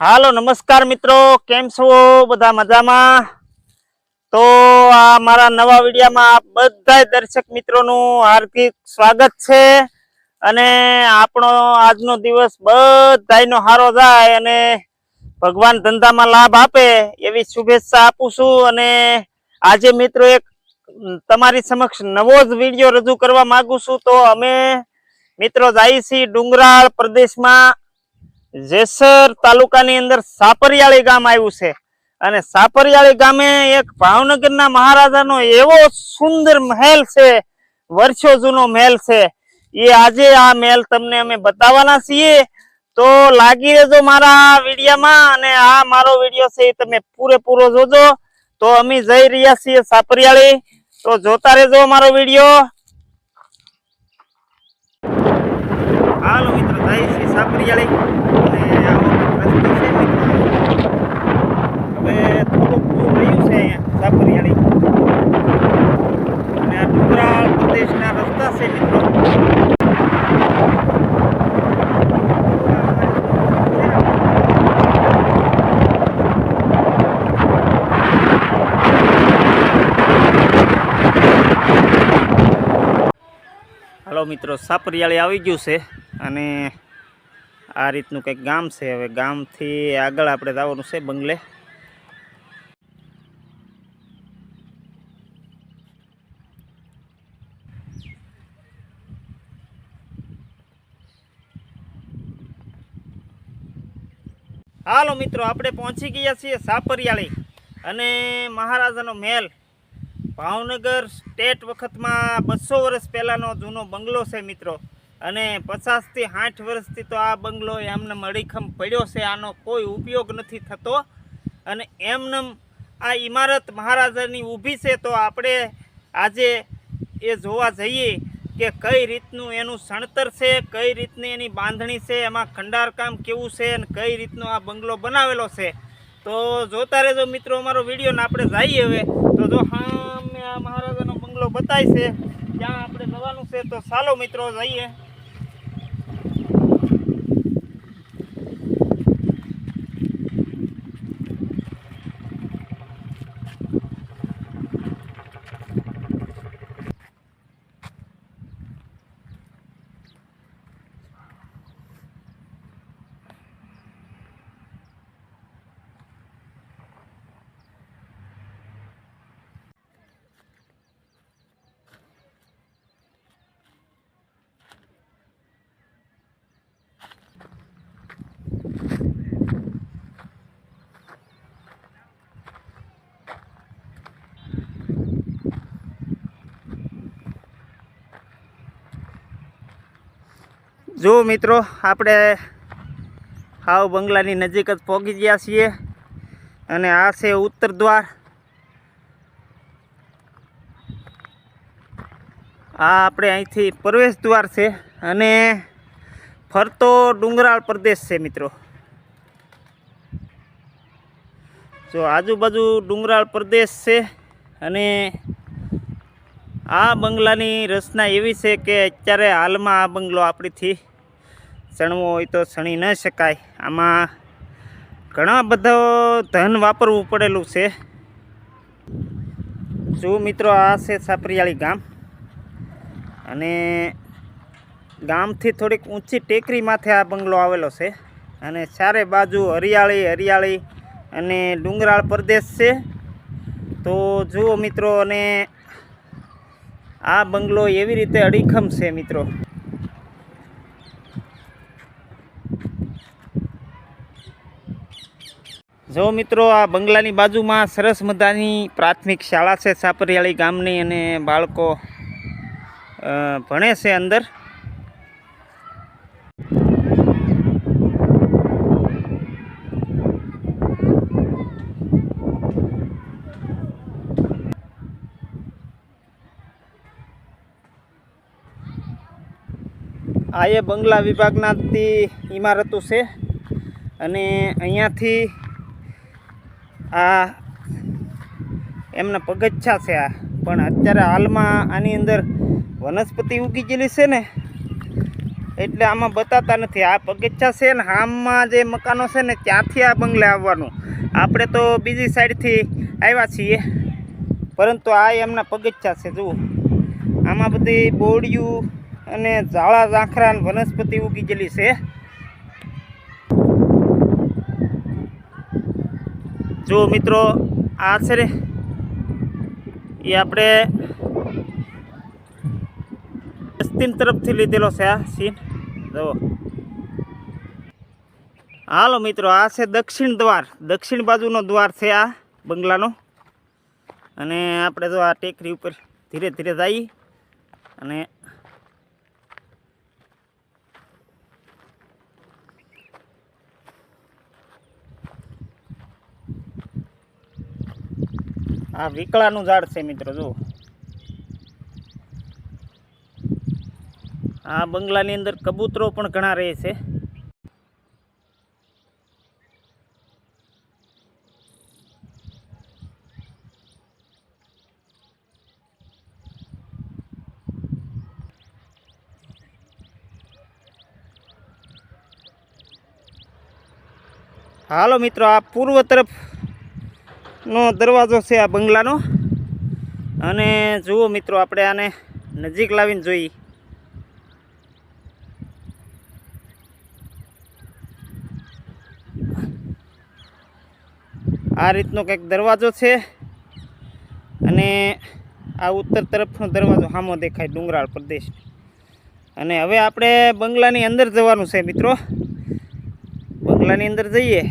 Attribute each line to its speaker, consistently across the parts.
Speaker 1: હાલો, નમસ્કાર મિત્રો. કેમ છો બધા મજામાં? તો આ મારા નવા વિડીયોમાં બધા દર્શક મિત્રોનું હાર્દિક સ્વાગત છે. અને આપણો આજનો દિવસ બધાનો સારો જાય અને ભગવાન ધંધામાં લાભ આપે એવી શુભેચ્છા આપું છું. અને આજે મિત્રો એક તમારી સમક્ષ નવો જ વીડિયો રજૂ કરવા માંગુ છું. તો અમે મિત્રો જઈએ છીએ ડુંગરાળ પ્રદેશમાં. જેસર તાલુકાની અંદર સાપરિયાળી ગામ આવ્યું છે. અને સાપરિયાળી ગામે એક ભાવનગરના મહારાજાનો એવો સુંદર મહેલ છે, વર્ષો જૂનો મહેલ છે. એ આજે આ મહેલ તમને અમે બતાવવાના છીએ. તો લાગી રહેજો મારા વિડીયામાં અને આ મારો વીડિયો છે એ તમે પૂરેપૂરો જોજો. તો અમે જઈ રહ્યા છીએ સાપરિયાળી. તો જોતા રહેજો મારો વીડિયો. હાલો મિત્રો જઈ છીએ સાપરિયાળી અને આવો કંઈક રસ્તો છે મિત્રો હવે થોડુંક દૂર રહ્યું છે અહીંયા સાપરિયાળી અને આ ડુંગરાળ પ્રદેશના રસ્તા છે મિત્રો હાલો મિત્રો, સાપરિયાળી આવી ગયું છે અને આ રીતનું કંઈક ગામ છે. હવે ગામથી આગળ આપણે જવાનું છે બંગલે. હાલો મિત્રો, આપણે પહોંચી ગયા છીએ સાપરિયાળી અને મહારાજાનો મહેલ. ભાવનગર સ્ટેટ વખતમાં બસો વર્ષ પહેલાંનો જૂનો બંગલો છે મિત્રો. અને પચાસથી સાઠ વર્ષથી તો આ બંગલો એમને મડીખમ પડ્યો છે. આનો કોઈ ઉપયોગ નથી થતો. અને એમને આ ઇમારત મહારાજાની ઊભી છે. તો આપણે આજે એ જોવા જઈએ કે કઈ રીતનું એનું સણતર છે, કઈ રીતની એની બાંધણી છે, એમાં ખંડારકામ કેવું છે અને કઈ રીતનો આ બંગલો બનાવેલો છે. તો જોતા રહેજો મિત્રો અમારો વીડિયો ને આપણે જઈએ હવે. તો જો હા મેં આ મહારાજાનો બંગલો બતાય છે. ત્યાં આપણે જવાનું છે તો ચાલો મિત્રો જઈએ. જો મિત્રો, આપણે હાવ બંગલાની નજીક જ પહોંચી ગયા છીએ. અને આ છે ઉત્તર દ્વાર. આ આપણે અહીંથી પ્રવેશ દ્વાર છે અને ફરતો ડુંગરાળ પ્રદેશ છે મિત્રો. જો આજુબાજુ ડુંગરાળ પ્રદેશ છે અને આ બંગલાની રચના એવી છે કે અત્યારે હાલમાં આ બંગલો આપણીથી ચણવો હોય તો ચણી ન શકાય. આમાં ઘણા બધો ધન વાપરવું પડેલું છે. જો મિત્રો, આ છે સાપરિયાળી ગામ. અને ગામથી થોડીક ઊંચી ટેકરી માથે આ બંગલો આવેલો છે. અને ચારે બાજુ હરિયાળી હરિયાળી અને ડુંગરાળ પ્રદેશ છે. તો જુઓ મિત્રો, અને આ બંગલો એવી રીતે અડીખમ છે મિત્રો. જો મિત્રો, આ બંગલાની બાજુમાં સરસ મજાની પ્રાથમિક શાળા છે સાપરિયાળી ગામની અને બાળકો ભણે છે અંદર. આ એ બંગલા વિભાગના ઇમારતો છે અને અહીંયાથી આ એમના પગચ્છા છે આ. પણ અત્યારે હાલમાં આની અંદર વનસ્પતિ ઉગી ગયેલી છે ને, એટલે આમાં બતાતા નથી. આ પગચ્છા છે ને, હામમાં જે મકાનો છે ને, ત્યાંથી આ બંગલે આવવાનું. આપણે તો બીજી સાઈડથી આવ્યા છીએ, પરંતુ આ એમના પગચ્છા છે, જુઓ. આમાં બધી બોડિયું અને ઝાડા, ઝાંખરા વનસ્પતિ ઉગી ગયેલી છે. જો મિત્રો, આ છે ને, એ આપણે પશ્ચિમ તરફથી લીધેલો છે આ સીન. જુઓ. હાલો મિત્રો, આ છે દક્ષિણ દ્વાર. દક્ષિણ બાજુનો દ્વાર છે આ બંગલાનો. અને આપણે જો આ ટેકરી ઉપર ધીરે ધીરે જઈએ. અને આ વિકળાનું ઝાડ છે મિત્રો, જુઓ. આ બંગલાની અંદર કબૂતરો પણ ઘણા રહે છે. હાલો મિત્રો, આ પૂર્વ તરફ નો દરવાજો છે આ બંગલાનો. અને જુઓ મિત્રો, આપણે આને નજીક લાવીને જોઈએ. આ રીતનો કંઈક દરવાજો છે. અને આ ઉત્તર તરફનો દરવાજો સામો દેખાય, ડુંગરાળ પ્રદેશ. અને હવે આપણે બંગલાની અંદર જવાનું છે મિત્રો. બંગલાની અંદર જઈએ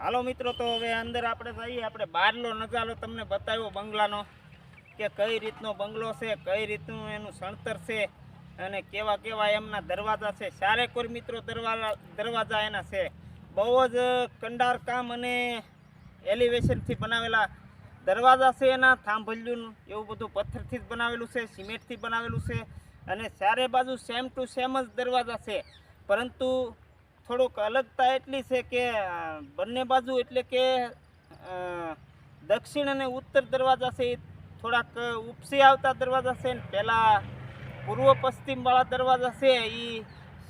Speaker 1: હાલો મિત્રો, તો હવે અંદર આપણે જઈએ. આપણે બહારનો નજારો તમને બતાવ્યો બંગલાનો કે કઈ રીતનો બંગલો છે, કઈ રીતનું એનું સણતર છે અને કેવા કેવા એમના દરવાજા છે. સારે કોઈ મિત્રો દરવાજા દરવાજા એના છે. બહુ જ કંડાર કામ અને એલિવેશનથી બનાવેલા દરવાજા છે એના, થાંભલ્યું એવું બધું પથ્થરથી જ બનાવેલું છે, સિમેન્ટથી બનાવેલું છે અને ચારે બાજુ સેમ ટુ સેમ જ દરવાજા છે. પરંતુ થોડુંક અલગતા એટલી છે કે બંને બાજુ એટલે કે દક્ષિણ અને ઉત્તર દરવાજા છે એ થોડાક ઉપસી આવતા દરવાજા છે ને પહેલાં પૂર્વ પશ્ચિમવાળા દરવાજા છે એ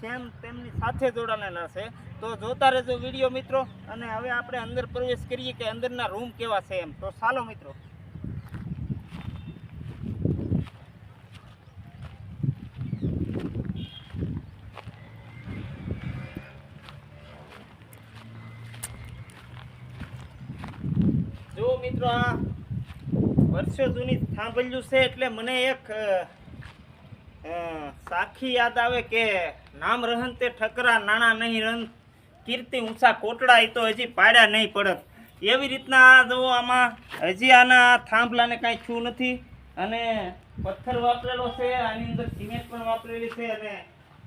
Speaker 1: સેમ તેમની સાથે જોડાયેલા છે. તો જોતા રહેજો વીડિયો મિત્રો. અને હવે આપણે અંદર પ્રવેશ કરીએ કે અંદરના રૂમ કેવા છે એમ. તો ચાલો મિત્રો જો મિત્રો આ વર્ષો જૂની સાંભળ્યું છે એટલે મને એક સાખી યાદ આવે કે નામ રહન તે ઠકરા, નાણા નહીં રન, કીર્તિ ઊંચા કોટડા એ તો હજી પાડ્યા નહીં પડત. એવી રીતના જો આમાં હજી આના થાંભલાને કાંઈ છું નથી અને પથ્થર વાપરેલો છે, આની અંદર સિમેન્ટ પણ વાપરેલી છે અને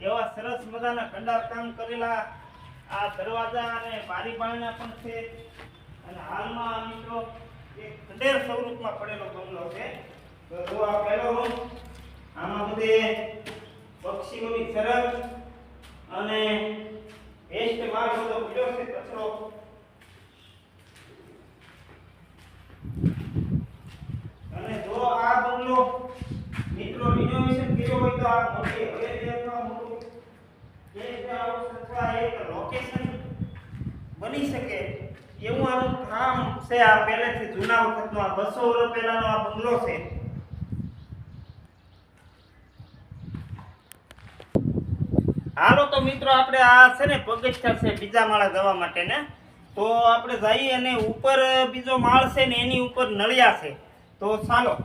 Speaker 1: એવા સરસ મજાના કંડાર કામ કરેલા આ દરવાજા અને બારી બારણા પણ છે. અને હાલમાં મિત્રો ખંડેર સ્વરૂપમાં પડેલો બંગલો છે. તો જો આ પહેલો રૂમ આમાં બધે પક્ષીઓની સરસ અને વેસ્ટ માર્ગ બધો પડ્યો છે, કચરો. અને જો આ બંગલો મિત્રો રિનોવેશન કર્યો હોય તો આ મોટી હવેલી અથવા મોટું ગેસ્ટ હાઉસ અથવા એક લોકેશન બની શકે. એવું આનું કામ છે, આ પહેલેથી જૂના વખતનો, આ બસો વર્ષ પહેલાનો આ બંગલો છે. હાલો તો મિત્રો, આપણે આ છે ને, પગથિયા છે, બીજા માળા જવા માટે ને તો આપણે જઈએ અને ઉપર બીજો માળ છે ને, એની ઉપર નળિયા છે. તો ચાલો.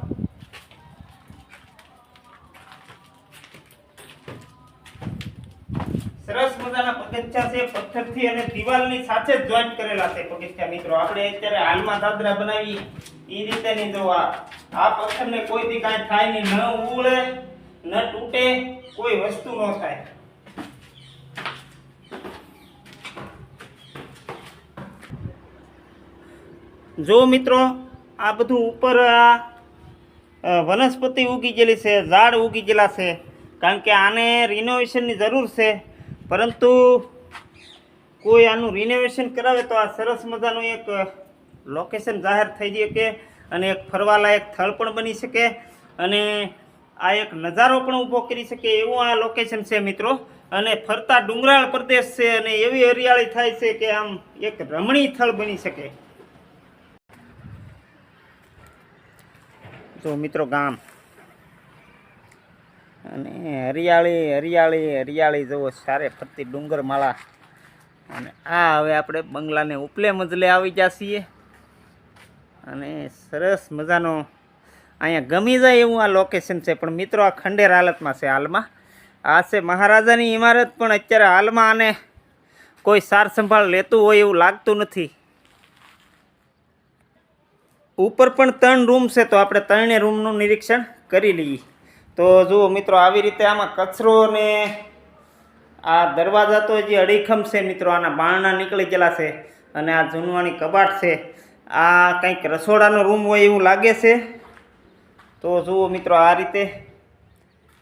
Speaker 1: સરસ મજાના પગથિયા છે. પથ્થરથી અને દિવાલની સાથે જ જોઈન્ટ કરેલા છે પગથિયા મિત્રો. આપણે અત્યારે હાલમાં દાદરા બનાવી. એ રીતે નહીં જો આ પથ્થરને કોઈ કોઈથી કાંઈ થાય નહીં. ન ઉળે ન તૂટે, કોઈ વસ્તુ ન થાય. જો મિત્રો, આ બધું ઉપર વનસ્પતિ ઉગી ગયેલી છે, ઝાડ ઉગી ગયેલા છે. કારણ કે આને રિનોવેશનની જરૂર છે. પરંતુ કોઈ આનું રિનોવેશન કરાવે તો આ સરસ મજાનું એક લોકેશન જાહેર થઈ શકે અને એક ફરવાલાયક સ્થળ પણ બની શકે અને આ એક નજારો પણ ઊભો કરી શકે એવું આ લોકેશન છે મિત્રો. અને ફરતા ડુંગરાળ પ્રદેશ છે અને એવી હરિયાળી થાય છે કે આમ એક રમણીય સ્થળ બની શકે. તો મિત્રો ગામ. અને હરિયાળી હરિયાળી હરિયાળી જુઓ સારે ફરતી ડુંગરમાળા. અને આ હવે આપણે બંગલાને ઉપલે મજલે આવી ગયા છીએ. અને સરસ મજાનો અહીંયા ગમી જાય એવું આ લોકેશન છે. પણ મિત્રો, આ ખંડેર હાલતમાં છે હાલમાં. આ છે મહારાજાની ઇમારત, પણ અત્યારે હાલમાં આને કોઈ સાર સંભાળ લેતું હોય એવું લાગતું નથી. ઉપર પણ ત્રણ રૂમ છે, તો આપણે ત્રણે રૂમનું નિરીક્ષણ કરી લઈએ. તો જુઓ મિત્રો, આવી રીતે આમાં કચરો ને આ દરવાજા તો જે અડીખમ છે મિત્રો, આના બારણા નીકળી ગયેલા છે અને આ જૂનવાણી કબાટ છે. આ કંઈક રસોડાનો રૂમ હોય એવું લાગે છે. તો જુઓ મિત્રો, આ રીતે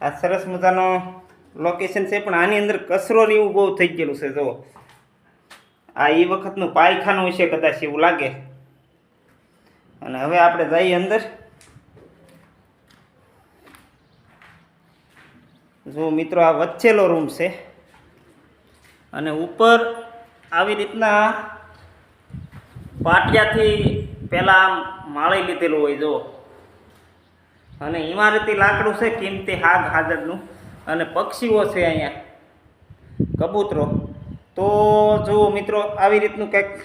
Speaker 1: આ સરસ મજાનો લોકેશન છે, પણ આની અંદર કચરો ને એવું બહુ થઈ ગયેલું છે, જુઓ. આ એ વખતનું પાયખાનું છે કદાચ એવું લાગે. અને હવે આપણે જઈએ અંદર. જો મિત્રો, આ વચ્ચેલો રૂમ છે. અને ઉપર આવી રીતના પાટિયાથી પહેલાં માળી લીધેલું હોય, જો. અને ઇમારતી લાકડું છે, કિંમતી હાગ હાજરનું. અને પક્ષીઓ છે અહીંયા, કબૂતરો. તો જુઓ મિત્રો, આવી રીતનું કંઈક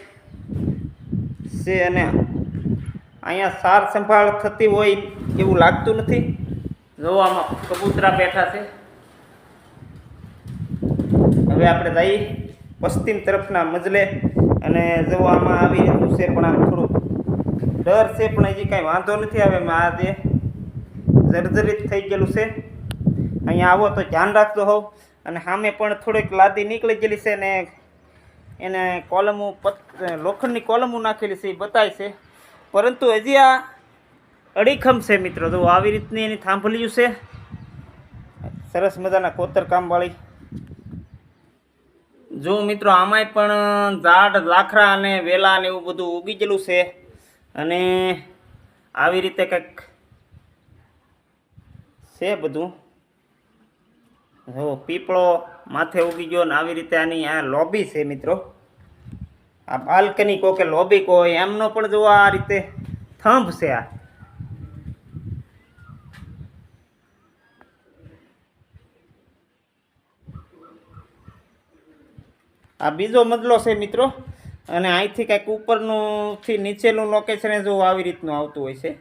Speaker 1: છે અને અહીંયા સાર સંભાળ થતી હોય એવું લાગતું નથી. જો આમાં કબૂતરા બેઠા છે. હવે આપણે જઈ પશ્ચિમ તરફના મજલે અને જો આમાં આવી રીતનું છે પણ આમ થોડું ડર છે, પણ હજી કાંઈ વાંધો નથી આવે આ જે જર્જરિત થઈ ગયેલું છે. અહીંયા આવો તો ધ્યાન રાખજો હોવ અને સામે પણ થોડીક લાદી નીકળી ગયેલી છે ને એને કોલમો લોખંડની કોલમો નાખેલી છે, એ બતાય છે. પરંતુ હજી આ અડીખમ છે મિત્રો. જો આવી રીતની એની થાંભલ્યું છે. સરસ મજાના કોતર કામવાળી જો મિત્રો, આમાંય પણ ઝાડ લાખરા અને વેલા ને એવું બધું ઉગી ગયેલું છે અને આવી રીતે કંઈક છે બધું. જો, પીપળો માથે ઉગી ગયો ને આવી રીતે આની આ લોબી છે મિત્રો. આ બાલ્કની કહો કે લોબી કહો એમનો પણ જો આ રીતે થંભ છે આ. આ બીજો મજલો છે મિત્રો. અને અહીંથી કંઈક ઉપરનુંથી નીચેનું લોકેશન જો આવી રીતનું આવતું હોય છે.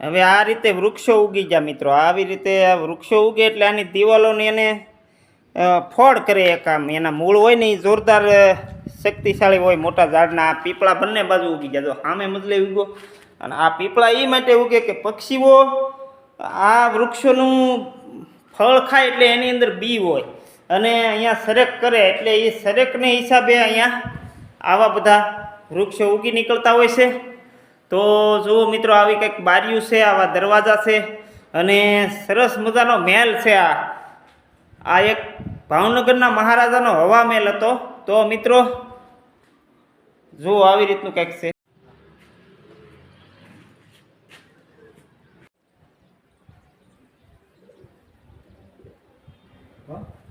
Speaker 1: હવે આ રીતે વૃક્ષો ઉગી ગયા મિત્રો. આવી રીતે આ વૃક્ષો ઉગે એટલે આની દિવાલોને એને ફળ કરે એક આમ. એના મૂળ હોય ને એ જોરદાર શક્તિશાળી હોય. મોટા ઝાડના આ પીપળા બંને બાજુ ઉગી ગયા. જો સામે મજલે ઉગો અને આ પીપળા એ માટે ઉગે કે પક્ષીઓ આ વૃક્ષોનું ફળ ખાય એટલે એની અંદર બી હોય. અને અહીંયા સરેક કરે એટલે એ સરેકને હિસાબે અહીંયા આવા બધા વૃક્ષો ઊગી નીકળતા હોય છે. તો જુઓ મિત્રો, આવી કંઈક બારીયું છે, આવા દરવાજા છે અને સરસ મજાનો મહેલ છે આ. આ એક ભાવનગરના મહારાજાનો હવા મહેલ હતો. તો મિત્રો, જુઓ આવી રીતનું કંઈક છે. Huh?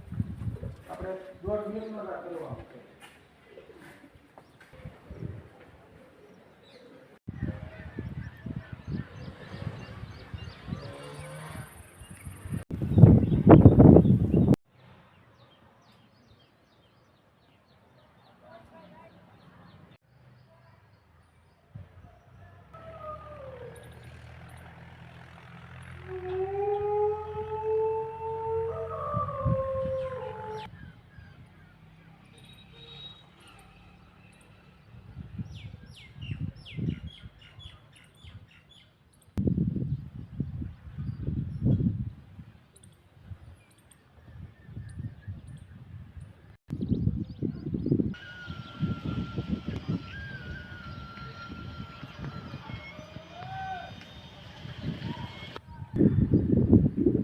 Speaker 1: 哎，你要吃什么菜？给我。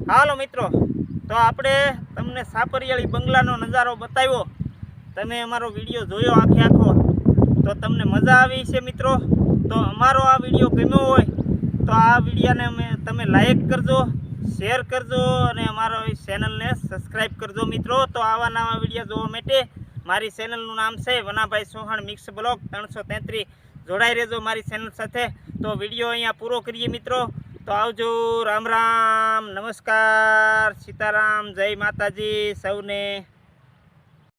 Speaker 1: હાલો મિત્રો, તો આપણે તમને સાપરિયાળી બંગલાનો નજારો બતાવ્યો. તમે અમારો વીડિયો જોયો આખે આખો. તો તમને મજા આવી છે મિત્રો. તો અમારો આ વીડિયો ગમ્યો હોય, તો આ વિડીયાને અમે તમે લાઈક કરજો શેર કરજો, અને અમારો ચેનલને સબસ્ક્રાઈબ કરજો મિત્રો. તો આવા નવા વીડિયો જોવા માટે મારી ચેનલનું નામ છે વનાભાઈ ચૌહાણ મિક્સ બ્લોગ ત્રણસો જોડાઈ રહેજો મારી ચેનલ સાથે. તો વીડિયો અહીંયા પૂરો કરીએ મિત્રો. તો આવજો. રામ રામ. નમસ્કાર. સીતારામ. જય માતાજી. સૌને